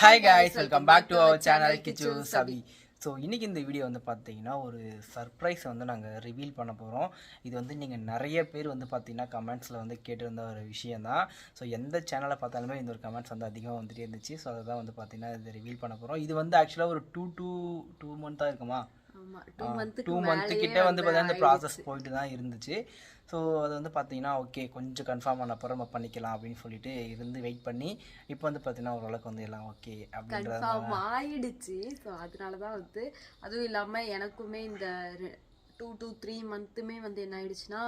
Hi guys welcome back to our channel Kichu Sabi so இன்றைக்கி இந்த video வந்து பார்த்தீங்கன்னா ஒரு சர்ப்ரைஸ் வந்து நாங்கள் ரிவீல் பண்ண போகிறோம் இது வந்து நீங்கள் நிறைய பேர் வந்து பார்த்தீங்கன்னா கமெண்ட்ஸில் வந்து கேட்டிருந்த ஒரு விஷயம் தான் ஸோ எந்த சேனலை பார்த்தாலுமே இந்த ஒரு கமெண்ட்ஸ் வந்து அதிகமாக வந்துட்டே இருந்துச்சு. ஸோ அதை தான் வந்து பார்த்தீங்கன்னா இது ரிவீல் பண்ண போகிறோம் இது வந்து ஆக்சுவலாக ஒரு டூ டூ டூ மந்த்தாக இருக்குமா? டூ மந்த்து கிட்டே வந்து பார்த்தீங்கன்னா இந்த ப்ராசஸ் போயிட்டு தான் இருந்துச்சு. ஸோ அது வந்து பார்த்தீங்கன்னா ஓகே கொஞ்சம் கன்ஃபார்ம் ஆன அப்புறம் நம்ம பண்ணிக்கலாம் அப்படின்னு சொல்லிட்டு இருந்து வெயிட் பண்ணி இப்போ வந்து பார்த்தீங்கன்னா ஓரளவுக்கு வந்து எல்லாம் ஓகே அப்படின்றது ஆயிடுச்சு. ஸோ அதனால தான் வந்து அதுவும் இல்லாம எனக்குமே இந்த டூ டூ த்ரீ மந்த்துமே வந்து என்ன ஆயிடுச்சுன்னா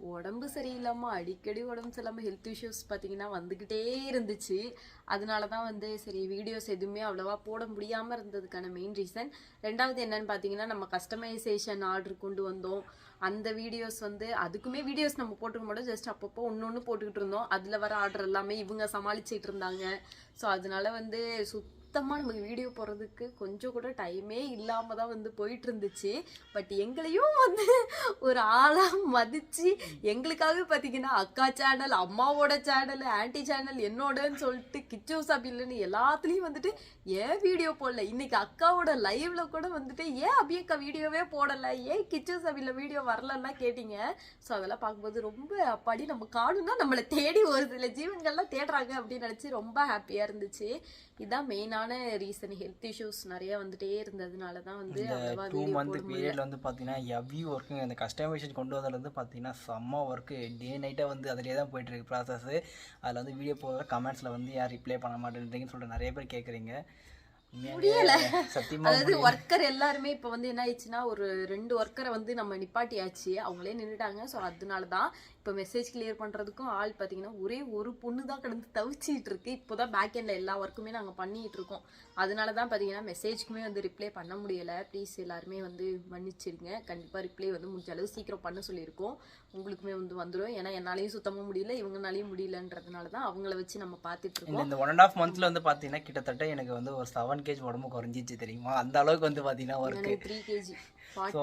உடம்பு சரியில்லாமல் அடிக்கடி உடம்பு சரியில்லாமல் ஹெல்த் இஷ்யூஸ் பார்த்தீங்கன்னா வந்துக்கிட்டே இருந்துச்சு. அதனால தான் வந்து சரி வீடியோஸ் எதுவுமே அவ்வளோவா போட முடியாமல் இருந்ததுக்கான மெயின் ரீசன் ரெண்டாவது என்னன்னு பார்த்தீங்கன்னா நம்ம கஸ்டமைசேஷன் ஆர்டர் கொண்டு வந்தோம். அந்த வீடியோஸ் வந்து அதுக்குமே வீடியோஸ் நம்ம போட்டுக்க மாட்டோம். ஜஸ்ட் அப்பப்போ ஒன்று ஒன்று போட்டுக்கிட்டு இருந்தோம். அதில் வர ஆர்டர் எல்லாமே இவங்க சமாளிச்சிட்டு இருந்தாங்க. ஸோ அதனால வந்து சுத்தமாக நமக்கு வீடியோ போடுறதுக்கு கொஞ்சம் கூட டைமே இல்லாமல் தான் வந்து போயிட்டு இருந்துச்சு பட் எங்களையும் வந்து ஒரு ஆளாக மதித்து எங்களுக்காக பார்த்தீங்கன்னா அக்கா சேனல் அம்மாவோட சேனல் ஆன்டி சேனல் என்னோடன்னு சொல்லிட்டு கிச்சு இல்லைன்னு எல்லாத்துலேயும் வந்துட்டு ஏன் வீடியோ போடல? இன்றைக்கி அக்காவோட லைவ்ல கூட வந்துட்டு ஏன் அபியக்கா வீடியோவே போடலை? ஏன் கிச்சோ சபில வீடியோ வரலன்னா கேட்டீங்க? ஸோ அதெல்லாம் பார்க்கும்போது ரொம்ப அப்பாடி நம்ம காணும்னா நம்மளை தேடி ஒரு சில ஜீவன்கள்லாம் தேடுறாங்க அப்படின்னு நினச்சி ரொம்ப ஹாப்பியாக இருந்துச்சு. இதுதான் மெயினாக மெயினான ரீசன் ஹெல்த் இஷ்யூஸ் நிறைய வந்துட்டே இருந்ததுனால தான் வந்து அவ்வளவா டூ மந்த் பீரியட்ல வந்து பார்த்தீங்கன்னா எவ்வி ஒர்க்கு அந்த கஸ்டமைசேஷன் கொண்டு வந்ததுலேருந்து பார்த்தீங்கன்னா செம்ம ஒர்க்கு டே நைட்டாக வந்து அதிலே தான் போயிட்டு இருக்கு ப்ராசஸ் அதில் வந்து வீடியோ போகிற கமெண்ட்ஸில் வந்து யார் ரிப்ளை பண்ண மாட்டேன்றீங்கன்னு சொல்லிட்டு நிறைய பேர் கேட்குறீங்க முடியல. அதாவது ஒர்க்கர் எல்லாருமே இப்போ வந்து என்ன ஆயிடுச்சுன்னா ஒரு ரெண்டு ஒர்க்கரை வந்து நம்ம நிப்பாட்டியாச்சு. அவங்களே நின்றுட்டாங்க ஸோ அதனால தான் இப்போ மெசேஜ் கிளியர் பண்ணுறதுக்கும் ஆள் பார்த்தீங்கன்னா ஒரே ஒரு பொண்ணு தான் கிடந்து தவிச்சிட்டு இருக்கு. இப்போ தான் பேக் எண்டில் எல்லா ஒர்க்குமே நாங்கள் பண்ணிட்டு இருக்கோம். அதனால தான் பார்த்தீங்கன்னா மெசேஜ்க்குமே வந்து ரிப்ளை பண்ண முடியலை. ப்ளீஸ் எல்லாருமே வந்து மன்னிச்சிருங்க கண்டிப்பாக ரிப்ளை வந்து முடிஞ்ச அளவு சீக்கிரம் பண்ண சொல்லியிருக்கோம். உங்களுக்குமே வந்து வந்துடும் ஏன்னா என்னாலையும் சுத்தமாக முடியல இவங்கனாலையும் முடியலன்றதுனால தான் அவங்கள வச்சு நம்ம பார்த்துட்டு இருக்கோம். இந்த ஒன் அண்ட் ஆஃப் மந்த்ல வந்து பார்த்தீங்கன்னா கிட்டத்தட்ட எனக்கு வந்து ஒரு செவன் கேஜ் உடம்பு குறைஞ்சிச்சு தெரியுமா? அந்த அளவுக்கு வந்து பார்த்தீங்கன்னா ஒர்க்கு ஸோ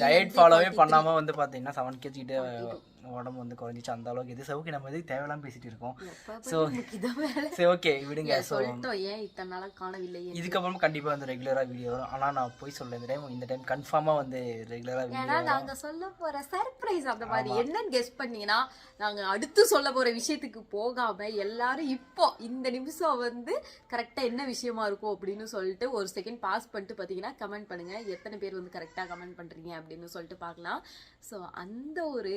டயட் ஃபாலோவே பண்ணாமல் வந்து பார்த்தீங்கன்னா செவன் கேஜி கிட்ட உடம்பு வந்து குறைஞ்சிச்சு அந்த அளவுக்கு இது. சவுக்கு நம்ம எதுக்கு தேவையில்லாம பேசிட்டு இருக்கோம். ஸோ சரி ஓகே விடுங்க. ஸோ ஏன் இத்தனை நாளா காணவில்லை. இதுக்கப்புறம் கண்டிப்பாக வந்து ரெகுலராக வீடியோ வரும். ஆனால் நான் போய் சொல்ல இந்த டைம் இந்த டைம் கன்ஃபார்மாக வந்து ரெகுலராக வீடியோ ஏன்னா நாங்க சொல்ல போற சர்ப்ரைஸ் அந்த மாதிரி. என்னன்னு கெஸ் பண்ணீங்கன்னா நாங்க அடுத்து சொல்ல போற விஷயத்துக்கு போகாம எல்லாரும் இப்போ இந்த நிமிஷம் வந்து கரெக்டா என்ன விஷயமா இருக்கும் அப்படின்னு சொல்லிட்டு ஒரு செகண்ட் பாஸ் பண்ணிட்டு பாத்தீங்கன்னா கமெண்ட் பண்ணுங்க. எத்தனை பேர் வந்து கரெக்டா கமெண்ட் பண்றீங்க அப்படின்னு சொல்லிட்டு பார்க்கலாம். ஸோ அந்த ஒரு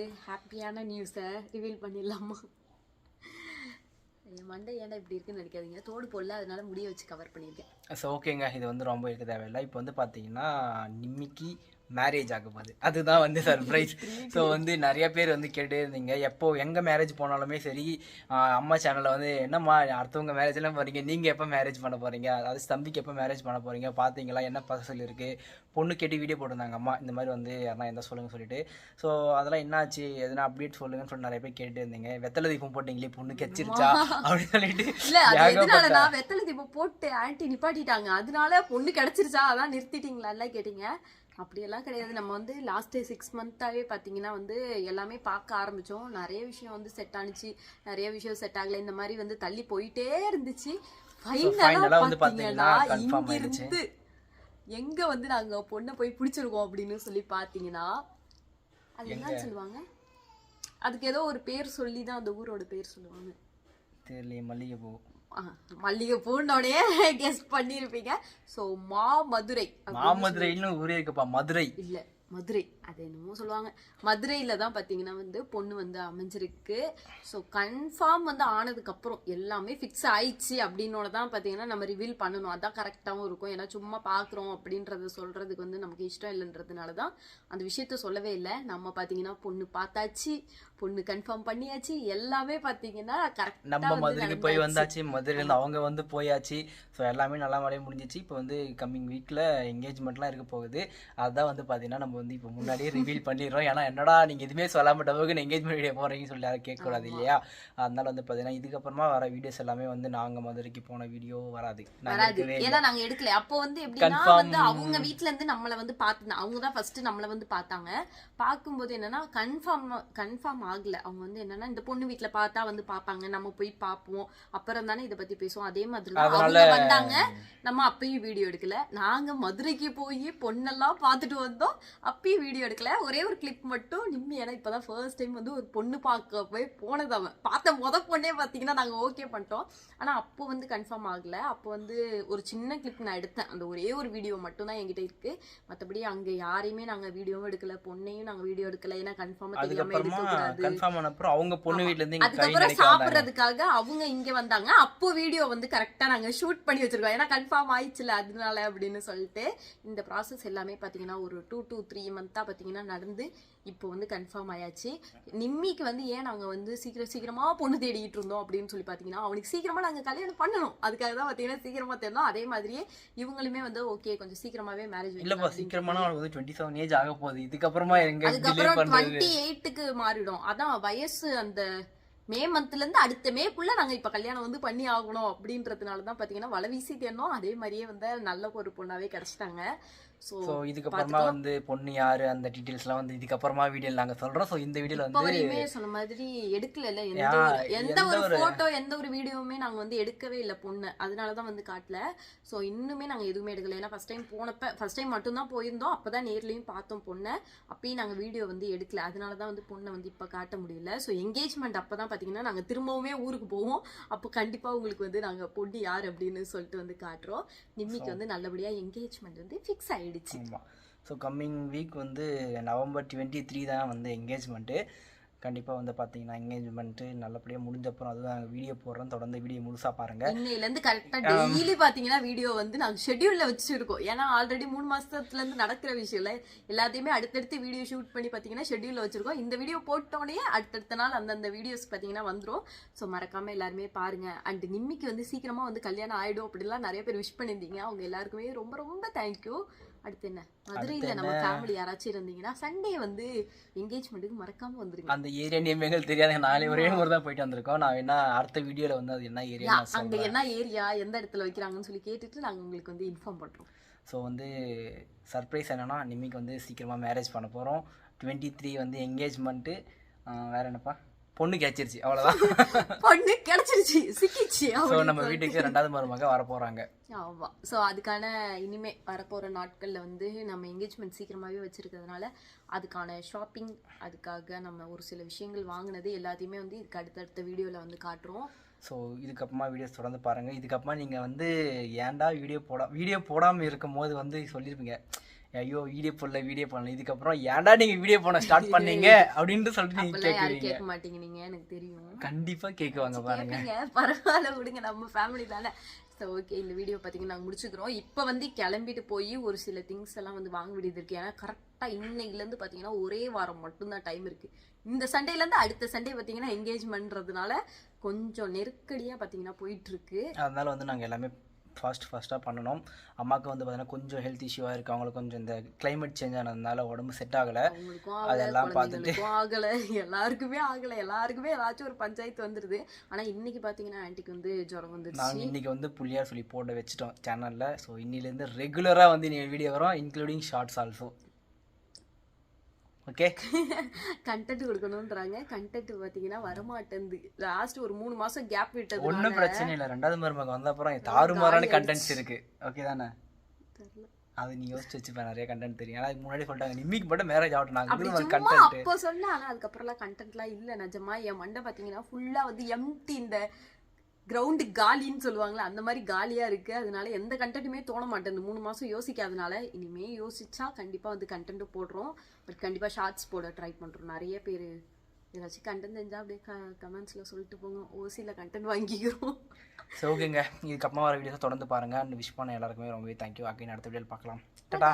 ஹாப்பியான நியூஸை ரிவீல் பண்ணிடலாமா? என் மண்டை ஏன்டா இப்படி இருக்குன்னு நினைக்காதீங்க. தோடு போடல அதனால முடிய வச்சு கவர் பண்ணியிருக்கேன். ஸோ ஓகேங்க இது வந்து ரொம்ப இருக்க தேவையில்லை. இப்போ வந்து பார்த்தீங்கன்னா நிம்மிக்கு மேரேஜ் ஆக போகுது அதுதான் வந்து சர்ப்ரைஸ் ஸோ வந்து நிறைய பேர் வந்து கேட்டே இருந்தீங்க. எப்போ எங்கே மேரேஜ் போனாலுமே சரி அம்மா சேனலில் வந்து என்னம்மா அடுத்தவங்க மேரேஜ்லாம் போகிறீங்க நீங்கள் எப்போ மேரேஜ் பண்ண போகிறீங்க அதாவது தம்பிக்கு எப்போ மேரேஜ் பண்ண போகிறீங்க பார்த்தீங்களா என்ன பசல் இருக்குது பொண்ணு கேட்டு வீடியோ போட்டிருந்தாங்க அம்மா. இந்த மாதிரி வந்து யாருனா எந்த சொல்லுங்க சொல்லிட்டு. ஸோ அதெல்லாம் என்னாச்சு எதனா அப்டேட் சொல்லுங்கன்னு சொல்லி நிறைய பேர் கேட்டு இருந்தீங்க. வெத்தலை தீபம் போட்டிங்களே பொண்ணு கெச்சிருச்சா? அப்படின்னு சொல்லிட்டு இல்ல வெத்தலை தீபம் போட்டு ஆன்ட்டி நிப்பாட்டிட்டாங்க. அதனால பொண்ணு கிடைச்சிருச்சா? அதான் நிறுத்திட்டீங்களா கேட்டீங்க. அப்படியெல்லாம் கிடையாது. நம்ம வந்து லாஸ்ட் சிக்ஸ் மந்தாவே பார்த்தீங்கன்னா வந்து எல்லாமே பார்க்க ஆரம்பிச்சோம். நிறைய விஷயம் வந்து செட் ஆனிச்சு. நிறைய விஷயம் செட் ஆகல. இந்த மாதிரி வந்து தள்ளி போயிட்டே இருந்துச்சு. Final ஃபைனலா ஆ வந்து பார்த்தீங்கன்னா எங்க வந்து நாங்க பொண்ணை போய் பிடிச்சிருக்கோம் அப்படின்னு சொல்லி பார்த்தீங்கன்னா அது என்ன சொல்லுவாங்க? அதுக்கு ஏதோ ஒரு பேர் சொல்லி தான் அந்த ஊரோட பேர் சொல்லுவாங்க. தெரியலையே மல்லிகைப்பூ. மல்லிகை பூண்டோடய கெஸ்ட் பண்ணியிருப்பீங்க ஸோ மதுரை மாமதுரைன்னு ஊரே இருக்குப்பா மதுரை. இல்ல. மதுரை. அது என்னமோ சொல்லுவாங்க. மதுரையில தான் பாத்தீங்கன்னா வந்து பொண்ணு வந்து அமைஞ்சிருக்கு. ஸோ கன்ஃபார்ம் வந்து ஆனதுக்கு அப்புறம் எல்லாமே ஃபிக்ஸ் ஆயிடுச்சு அப்படின்னோட தான் பாத்தீங்கன்னா நம்ம ரிவீல் பண்ணணும். அதான் கரெக்டாகவும் இருக்கும். ஏன்னா சும்மா பாக்குறோம் அப்படின்றத சொல்றதுக்கு வந்து நமக்கு இஷ்டம் இல்லைன்றதுனால தான் அந்த விஷயத்த சொல்லவே இல்லை. நம்ம பாத்தீங்கன்னா பொண்ணு பார்த்தாச்சு. பொண்ணு கன்ஃபார்ம் பண்ணியாச்சு. எல்லாமே பாத்தீங்கன்னா கரெக்டா நம்ம மதுரைக்கு போய் வந்தாச்சு. மதுரையிலேருந்து அவங்க வந்து போயாச்சு. ஸோ எல்லாமே நல்லா முறையாக முடிஞ்சிச்சு. இப்போ வந்து கம்மிங் வீக்கில் என்கேஜ்மெண்ட்லாம் இருக்க போகுது. அதுதான் வந்து பார்த்தீங்கன்னா நம்ம வந்து இப்போ முன்னாடி முன்னாடியே ரிவீல் பண்ணிடுறோம். ஏன்னா என்னடா நீங்கள் எதுவுமே சொல்லாம டபுக்கு எங்கேஜ்மெண்ட் வீடியோ போகிறீங்கன்னு சொல்லி யாரும் கேட்கக்கூடாது இல்லையா? அதனால வந்து பார்த்தீங்கன்னா இதுக்கப்புறமா வர வீடியோஸ் எல்லாமே வந்து நாங்கள் மதுரைக்கு போன வீடியோ வராது. நாங்கள். ஏன்னா நாங்க எடுக்கல. அப்போ வந்து எப்படின்னா. வந்து அவங்க வீட்ல இருந்து நம்மள வந்து பார்த்து அவங்க தான் ஃபர்ஸ்ட் நம்மள வந்து பார்த்தாங்க. பார்க்கும்போது என்னன்னா கன்ஃபார்ம் கன்ஃபார்ம் ஆகல. அவங்க வந்து என்னன்னா இந்த பொண்ணு வீட்ல பார்த்தா வந்து பார்ப்பாங்க. நம்ம போய் பார்ப்போம். அப்புறம் தானே இதை பத்தி பேசுவோம். அதே மாதிரி அவங்க வந்தாங்க. நம்ம அப்பயும் வீடியோ எடுக்கல. நாங்க மதுரைக்கு போய் பொண்ணெல்லாம் பார்த்துட்டு வந்தோம். அப்பயும் வீடியோ எடுக்கல. ஒரே ஒரு கிளிப் மட்டும் நிம்மி. ஏன்னா இப்பதான் ஃபர்ஸ்ட் டைம் வந்து ஒரு பொண்ணு பார்க்க போய் போனது அவன். பார்த்த முத பொண்ணே பார்த்தீங்கன்னா நாங்க ஓகே பண்ணிட்டோம். ஆனா அப்போ வந்து கன்ஃபார்ம் ஆகல. அப்போ வந்து ஒரு சின்ன கிளிப் நான் எடுத்தேன். அந்த ஒரே ஒரு வீடியோ மட்டும் தான் என்கிட்ட இருக்கு. மத்தபடி அங்க யாரையுமே நாங்க வீடியோவும் எடுக்கல. பொண்ணையும் நாங்க வீடியோ எடுக்கல. ஏன்னா கன்ஃபார்மா தெரியாம அதுக்கப்புறமா எடுக்க கூடாது கன்ஃபார்ம் அவங்க பொண்ணு அதுக்கப்புறம் சாப்பிடுறதுக்காக அவங்க இங்க வந்தாங்க. அப்போ வீடியோ வந்து கரெக்டா நாங்க ஷூட் பண்ணி வச்சிருக்கோம். ஏன்னா கன்ஃபார்ம் ஆயிடுச்சுல அதனால அப்படின்னு சொல்லிட்டு இந்த ப்ராசஸ் எல்லாமே பாத்தீங்கன்னா ஒரு டூ டூ த்ரீ மந்த்தா பாத்தீங்கன்னா நடந்து இப்போ வந்து கன்ஃபார்ம் ஆயாச்சு. நிம்மிக்கு வந்து ஏன் நாங்க வந்து சீக்கிரம் சீக்கிரமா பொண்ணு தேடிட்டு இருந்தோம் அப்படின்னு சொல்லி பாத்தீங்கன்னா அவனுக்கு சீக்கிரமா நாங்க கல்யாணம் பண்ணணும். அதுக்காக தான் பாத்தீங்கன்னா சீக்கிரமா தேடணும் அதே மாதிரியே இவங்களுமே வந்து ஓகே கொஞ்சம் சீக்கிரமாவே மேரேஜ் இல்லப்பா சீக்கிரமான வந்து டுவெண்ட்டி செவன் ஏஜ் ஆக போகுது. இதுக்கப்புறமா எங்க அதுக்கப்புறம் டுவெண்ட்டி எயிட்டுக்கு மாறிடும். அதான் வயசு அந்த மே மந்த்ல இருந்து அடுத்த மேக்குள்ள நாங்க இப்ப கல்யாணம் வந்து பண்ணி ஆகணும் அப்படின்றதுனால தான் பாத்தீங்கன்னா வலை வீசி தேடணும் அதே மாதிரியே வந்து நல்ல ஒரு பொண்ணாவே கிடைச்சிட்டாங்க. ஸோ இதுக்கப்புறமா வந்து பொண்ணு யாரு அந்த டீட்டெயில்ஸ்லாம் வந்து இதுக்கப்புறமா வீடியோ நாங்க சொல்றோம். ஸோ இந்த வீடியோல இப்போ வந்து சொன்ன மாதிரி எடுக்கல எந்த ஒரு எந்த போட்டோ எந்த ஒரு வீடியோவுமே நாங்க வந்து எடுக்கவே இல்லை பொண்ணு. அதனால தான் வந்து காட்டல. ஸோ இன்னுமே நாங்க எதுவுமே எடுக்கல. ஏன்னா ஃபர்ஸ்ட் டைம் போனப்ப ஃபர்ஸ்ட் டைம் மட்டும்தான் போயிருந்தோம். அப்பதான் நேர்லயும் பார்த்தோம் பொண்ணை. அப்பயும் நாங்க வீடியோ வந்து எடுக்கல. அதனால தான் வந்து பொண்ணை வந்து இப்ப காட்ட முடியல. ஸோ என்கேஜ்மெண்ட் அப்பதான் பாத்தீங்கன்னா நாங்க திரும்பவுமே ஊருக்கு போவோம். அப்போ கண்டிப்பா உங்களுக்கு வந்து நாங்க பொண்ணு யார் அப்படின்னு சொல்லிட்டு வந்து காட்டுறோம். நிம்மிக்கு வந்து நல்லபடியா என்கேஜ்மெண்ட் வந்து ஃபிக்ஸ் ஆயிடுச்சு. ஸோ கம்மிங் வீக் வந்து நவம்பர் டுவெண்ட்டி த்ரீ தான் வந்து என்கேஜ்மெண்ட்டு கண்டிப்பாக வந்து பார்த்தீங்கன்னா என்கேஜ்மெண்ட்டு நல்லபடியாக முடிஞ்சப்பறம் அதுவும் நாங்கள் வீடியோ போடுறோம். தொடர்ந்து வீடியோ முழுசாக பாருங்கள் இன்னையில இருந்து கரெக்டா டெய்லி பாத்தீங்கன்னா வீடியோ வந்து நாங்க ஷெட்யூல்ல வச்சிருக்கோம். ஏன்னா ஆல்ரெடி மூணு மாசத்துல இருந்து நடக்கிற விஷயம் இல்ல. எல்லாத்தையுமே அடுத்தடுத்து வீடியோ ஷூட் பண்ணி பாத்தீங்கன்னா ஷெட்யூல்ல வச்சிருக்கோம். இந்த வீடியோ போட்டோடனே அடுத்தடுத்த நாள் அந்தந்த வீடியோஸ் பாத்தீங்கன்னா வந்துரும். சோ மறக்காம எல்லாருமே பாருங்க. அண்ட் நிம்மிக்கு வந்து சீக்கிரமா வந்து கல்யாணம் ஆயிடும் அப்படிலாம் நிறைய பேர் விஷ் பண்ணியிருந்தீங்க. அவங்க எல்லாருக்குமே ரொம்ப ரொம்ப தேங்க்யூ அடுத்து என்ன? மதுரையில நம்ம ஃபேமிலி யாராச்சும் இருந்தீங்கன்னா சண்டே வந்து என்கேஜ்மெண்ட்டுக்கு மறக்காம வந்துருங்க. அந்த ஏரியா நேம் எங்களுக்கு தெரியாது. நாளை ஒரே முறை தான் போயிட்டு வந்திருக்கோம். நான் வேணா அடுத்த வீடியோவில் வந்து அது என்ன ஏரியா அங்க என்ன ஏரியா எந்த இடத்துல வைக்கிறாங்கன்னு சொல்லி கேட்டுட்டு நாங்க உங்களுக்கு வந்து இன்ஃபார்ம் பண்றோம். ஸோ வந்து சர்ப்ரைஸ் என்னன்னா நிம்மிக்கு வந்து சீக்கிரமாக மேரேஜ் பண்ண போகிறோம் டுவெண்ட்டி த்ரீ வந்து என்கேஜ்மெண்ட்டு வேற என்னப்பா? பொண்ணு கிடைச்சிருச்சு அவ்வளோதான் பொண்ணு கிடைச்சிருச்சு சிக்கிச்சு ஸோ நம்ம வீட்டுக்கு ரெண்டாவது மருமக வர போகிறாங்க ஆமா. ஸோ அதுக்கான இனிமே வரப்போற நாட்கள்ல வந்து நம்ம என்கேஜ்மெண்ட் சீக்கிரமாவே வச்சிருக்கிறதுனால அதுக்கான ஷாப்பிங் அதுக்காக நம்ம ஒரு சில விஷயங்கள் வாங்கினது எல்லாத்தையுமே வந்து இதுக்கு அடுத்தடுத்த வீடியோல வந்து காட்டுறோம். ஸோ இதுக்கப்புறமா வீடியோஸ் தொடர்ந்து பாருங்கள் இதுக்கப்புறமா நீங்கள் வந்து ஏன்டா வீடியோ போடா வீடியோ போடாமல் இருக்கும் போது வந்து சொல்லியிருப்பீங்க ஐயோ வீடியோ போடல வீடியோ பண்ணல இதுக்கப்புறம் ஏன்டா நீங்கள் வீடியோ போட ஸ்டார்ட் பண்ணீங்க? அப்படின்ட்டு சொல்லிட்டு கேட்குறீங்க கேட்க மாட்டீங்க நீங்க எனக்கு தெரியும். கண்டிப்பாக கேட்குவாங்க பாருங்க. பரவாயில்ல விடுங்க. நம்ம ஃபேமிலி தானே. ஓகே இந்த வீடியோ பார்த்தீங்கன்னா நாங்கள் முடிச்சுக்கிறோம். இப்போ வந்து கிளம்பிட்டு போய் ஒரு சில திங்ஸ் எல்லாம் வந்து வாங்க வேண்டியது இருக்கு. ஏன்னா கரெக்டாக இன்னைக்குலேருந்து பார்த்தீங்கன்னா ஒரே வாரம் மட்டும்தான் டைம் இருக்கு. இந்த சண்டேலேருந்து அடுத்த சண்டே பார்த்தீங்கன்னா என்கேஜ்மெண்ட்றதுனால கொஞ்சம் நெருக்கடியாக பார்த்தீங்கன்னா போயிட்டு இருக்கு. அதனால வந்து நாங்கள் எல்லாமே ஃபாஸ்ட் ஃபாஸ்ட்டாக பண்ணணும். அம்மாவுக்கு வந்து பார்த்தீங்கன்னா கொஞ்சம் ஹெல்த் இஷ்யூவாக இருக்குது அவங்களுக்கு கொஞ்சம் இந்த climate சேஞ்ச் ஆனதுனால உடம்பு செட் ஆகலை. அதெல்லாம் பார்த்துட்டு ஆகல. எல்லாருக்குமே ஆகல. எல்லாருக்குமே ஏதாச்சும் ஒரு பஞ்சாயத்து வந்துருது. ஆனா இன்னைக்கு பாத்தீங்கன்னா ஆன்ட்டிக்கு வந்து ஜுரம் வந்துருச்சு. நாங்கள் இன்றைக்கி வந்து புள்ளியார் சொல்லி போட வச்சிட்டோம் சேனலில் ஸோ இன்னிலேருந்து ரெகுலராக வந்து வீடியோ வரும் including shorts also okay content கொடுக்கணும்ன்றாங்க. Content பாத்தீங்கன்னா வரமாட்டேங்குது லாஸ்ட் ஒரு மூணு மாசம் கேப் விட்டது ஒன்றும் பிரச்சனை இல்லை. ரெண்டாவது மருமக வந்த அப்புறம் தாறுமாறான கண்டென்ட்ஸ் இருக்கு. ஓகே தானே? அது நீ யோசிச்சு வச்சுப்பேன் நிறைய கண்டென்ட் தெரியும். அதுக்கு முன்னாடி சொல்லிட்டாங்க நிம்மிக்கு மட்டும் மேரேஜ் ஆகட்டும் சும்மா கண்டென்ட் அப்போ சொன்னேன் ஆனா அதுக்கப்புறம்லாம் கண்டென்ட்லாம் இல்ல நிஜமா. என் மண்டை பாத்தீங்கன்னா ஃபுல்லா வந்து எம்டி இந்த கிரவுண்டு காலின்னு சொல்லுவாங்கல்ல அந்த மாதிரி காலியா இருக்கு. அதனால எந்த கண்டென்ட்டுமே தோண மாட்டேங்குது. மூணு மாசம் யோசிக்காதனால இனிமே யோசிச்சா கண்டிப்பா வந்து கண்டென்ட் போடுறோம். பட் கண்டிப்பா ஷார்ட்ஸ் போட ட்ரை பண்றோம். நிறைய பேர். ஏதாச்சும் கண்டென்ட் தெரிஞ்சா அப்படியே கமெண்ட்ஸ்ல சொல்லிட்டு போங்க. ஓசியில் கண்டென்ட் வாங்கிக்கிறோம். ஸோ ஓகேங்க இதுக்கப்புறமா வர வீடியோஸ் தொடர்ந்து பாருங்க. அண்ட் விஷ் பண்ண எல்லாருக்குமே ரொம்பவே தேங்க்யூ அகைன் அடுத்த வீடியோவில் பார்க்கலாம். டாடா.